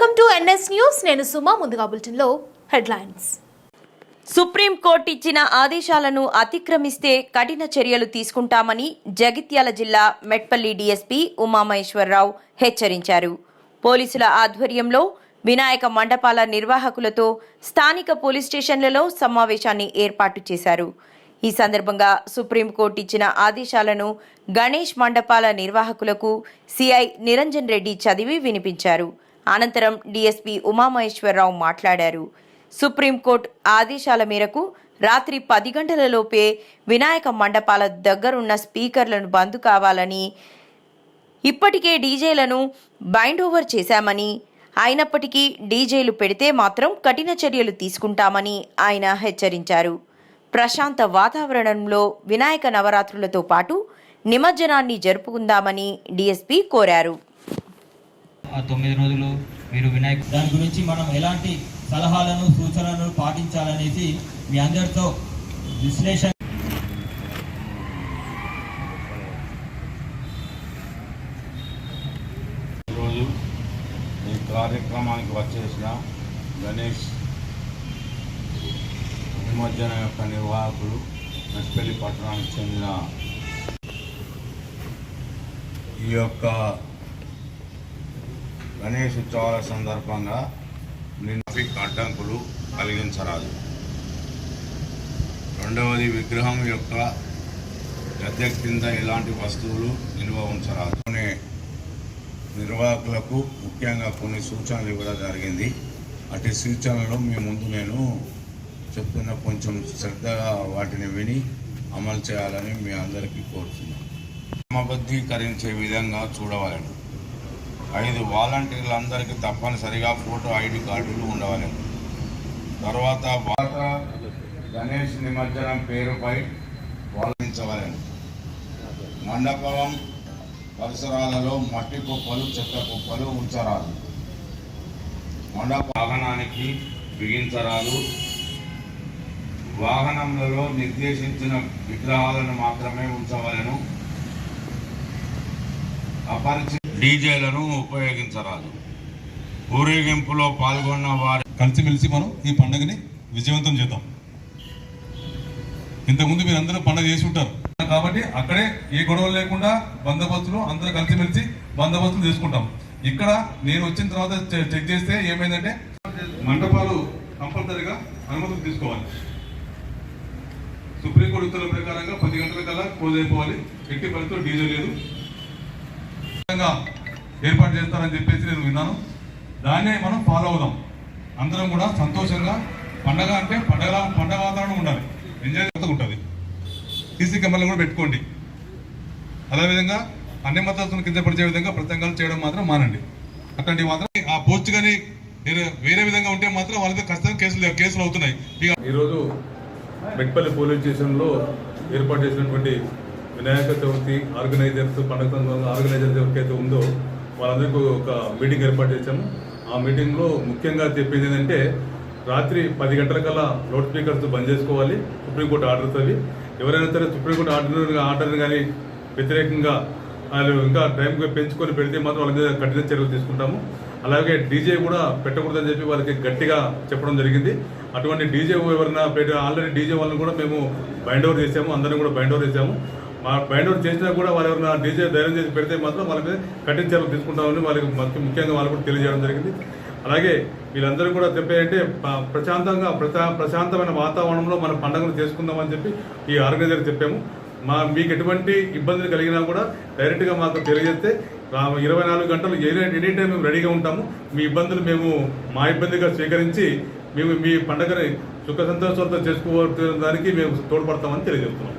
Welcome to NS news. నేను సుమా ముందుగా బులెటిన్లో హెడ్లైన్స్. సుప్రీంకోర్టు ఇచ్చిన ఆదేశాలను అతిక్రమిస్తే కఠిన చర్యలు తీసుకుంటామని జగిత్యాల జిల్లా మెట్పల్లి డీఎస్పీ ఉమామహేశ్వరరావు హెచ్చరించారు. పోలీసుల ఆధ్వర్యంలో వినాయక మండపాల నిర్వాహకులతో స్థానిక పోలీస్ స్టేషన్లలో సమావేశాన్ని ఏర్పాటు చేశారు. ఈ సందర్భంగా సుప్రీంకోర్టు ఇచ్చిన ఆదేశాలను గణేష్ మండపాల నిర్వాహకులకు సిఐ నిరంజన్ రెడ్డి చదివి వినిపించారు. అనంతరం డీఎస్పీ ఉమామహేశ్వరరావు మాట్లాడారు. సుప్రీంకోర్టు ఆదేశాల మేరకు రాత్రి పది గంటలలోపే వినాయక మండపాల దగ్గరున్న స్పీకర్లను బంద్ కావాలని ఇప్పటికే డీజేలను బైండ్ ఓవర్ చేశామని అయినప్పటికీ డీజేలు పెడితే మాత్రం కఠిన చర్యలు తీసుకుంటామని ఆయన హెచ్చరించారు. ప్రశాంత వాతావరణంలో వినాయక నవరాత్రులతో పాటు నిమజ్జనాన్ని జరుపుకుందామని డీఎస్పీ కోరారు. తొమ్మిది రోజులు మీరు వినాయక దాని గురించి మనం ఎలాంటి సలహాలను సూచనలను పాటించాలనేసి మీ అందరితో విశ్లేషణ ఈరోజు ఈ కార్యక్రమానికి వచ్చేసిన గణేష్ నిమజ్జనం యొక్క నిర్వాహకులు మెట్పల్లి పట్టణానికి చెందిన ఈ యొక్క గణేష్ ఉత్సవాల సందర్భంగా ట్రాఫిక్ అడ్డంకులు కలిగించరాదు. రెండవది విగ్రహం యొక్క గద్దె కింద ఎలాంటి వస్తువులు నిల్వ ఉంచరాదు. నిర్వాహకులకు ముఖ్యంగా కొన్ని సూచనలు ఇవ్వడం జరిగింది. అటు సూచనలు మీ ముందు నేను చెప్తున్న కొంచెం శ్రద్ధగా వాటిని విని అమలు చేయాలని మీ అందరికీ కోరుతున్నాను క్రమబద్ధీకరించే విధంగా చూడవలను. ఐదు వాలంటీర్లందరికీ తప్పనిసరిగా ఫోటో ఐడి కార్డులు ఉండవాలి. తర్వాత వాత గణేష్ నిమజ్జనం పేరుపై వాలించవలను మండపం పరిసరాలలో మట్టి కుప్పలు చెత్త కుప్పలు ఉంచరాదు. మండప వాహనానికి బిగించరాదు. వాహనములలో నిర్దేశించిన విగ్రహాలను మాత్రమే ఉంచవలను. అపరిచి డీజేలను ఉపయోగించరాదు. ఊరేగింపులో పాల్గొన్న వారి కలిసిమెలిసి మనం ఈ పండుగని విజయవంతం చేద్దాం. ఇంతకుముందు మీరు అందరూ పండుగ చేసి ఉంటారు. కాబట్టి అక్కడే ఏ గొడవలు లేకుండా బందోబస్తులు అందరూ కలిసిమెలిసి బందోబస్తులు చేసుకుంటాం. ఇక్కడ నేను వచ్చిన తర్వాత చెక్ చేస్తే ఏమైందంటే మండపాలు కంపల్సరీగా అనుమతులు తీసుకోవాలి. సుప్రీంకోర్టు ఉత్తర్వుల ప్రకారంగా పది గంటల కల్లా క్లోజ్ అయిపోవాలి. ఎట్టి పరిస్థితులు డీజే లేదు. ఏర్పాటు చేస్తారని చెప్పేసి నేను విన్నాను. దాన్నే మనం ఫాలో అవుదాం. అందరం కూడా సంతోషంగా పండగ అంటే పండగ పండగ వాతావరణం ఉండాలి. ఎంజాయ్ ఉంటుంది సీసీ కెమెరాలు కూడా పెట్టుకోండి. అదేవిధంగా అన్ని మతాలను కింద పడిచే విధంగా ప్రసంగాలు చేయడం మాత్రం మానండి. అట్లాంటివి మాత్రం ఆ పోస్ట్ కానీ వేరే వేరే విధంగా ఉంటే మాత్రం వాళ్ళతో ఖచ్చితంగా కేసులు కేసులు అవుతున్నాయి. ఈరోజు మెట్పల్లి పోలీస్ స్టేషన్లో ఏర్పాటు చేసినటువంటి వినాయక చవితి ఆర్గనైజర్స్ పండుగ ఆర్గనైజర్స్ ఎవరికైతే ఉందో వాళ్ళందరికీ ఒక మీటింగ్ ఏర్పాటు చేశాము. ఆ మీటింగ్లో ముఖ్యంగా చెప్పింది ఏంటంటే రాత్రి పది గంటలకల్లా లౌడ్ స్పీకర్స్ బంద్ చేసుకోవాలి సుప్రీంకోర్టు ఆర్డర్స్ అవి. ఎవరైనా సరే సుప్రీంకోర్టు ఆర్డర్ ఆర్డర్ని కానీ వ్యతిరేకంగా వాళ్ళు ఇంకా టైం పెంచుకొని పెడితే మాత్రం వాళ్ళ మీద కఠిన చర్యలు తీసుకుంటాము. అలాగే డీజే కూడా పెట్టకూడదని చెప్పి వాళ్ళకి గట్టిగా చెప్పడం జరిగింది. అటువంటి డీజే ఎవరైనా పెట్టి ఆల్రెడీ డీజే వాళ్ళని కూడా మేము బైండ్ ఓవర్ చేసాము అందరిని కూడా బైండ్ ఓవర్ చేసాము మా బైండ్ చేసినా కూడా వాళ్ళు ఎవరైనా డీజే ధైర్యం చేసి పెడితే మాత్రం వాళ్ళ మీద కఠిన చర్యలు తీసుకుంటామని వాళ్ళకి ముఖ్యంగా వాళ్ళు కూడా తెలియజేయడం జరిగింది. అలాగే వీళ్ళందరూ కూడా చెప్పారంటే ప్రశాంతంగా ప్రశా ప్రశాంతమైన వాతావరణంలో మన పండుగను చేసుకుందామని చెప్పి ఈ ఆర్గనైజర్ చెప్పాము. మా మీకు ఎటువంటి ఇబ్బందులు కలిగినా కూడా డైరెక్ట్గా మాకు తెలియజేస్తే ఇరవై నాలుగు గంటలు ఎనీ ఎనీ టైం మేము రెడీగా ఉంటాము. మీ ఇబ్బందులు మేము మా ఇబ్బందిగా స్వీకరించి మేము మీ పండుగని సుఖ సంతోషాలతో చేసుకోవడానికి మేము తోడ్పడతామని తెలియజేస్తున్నాం.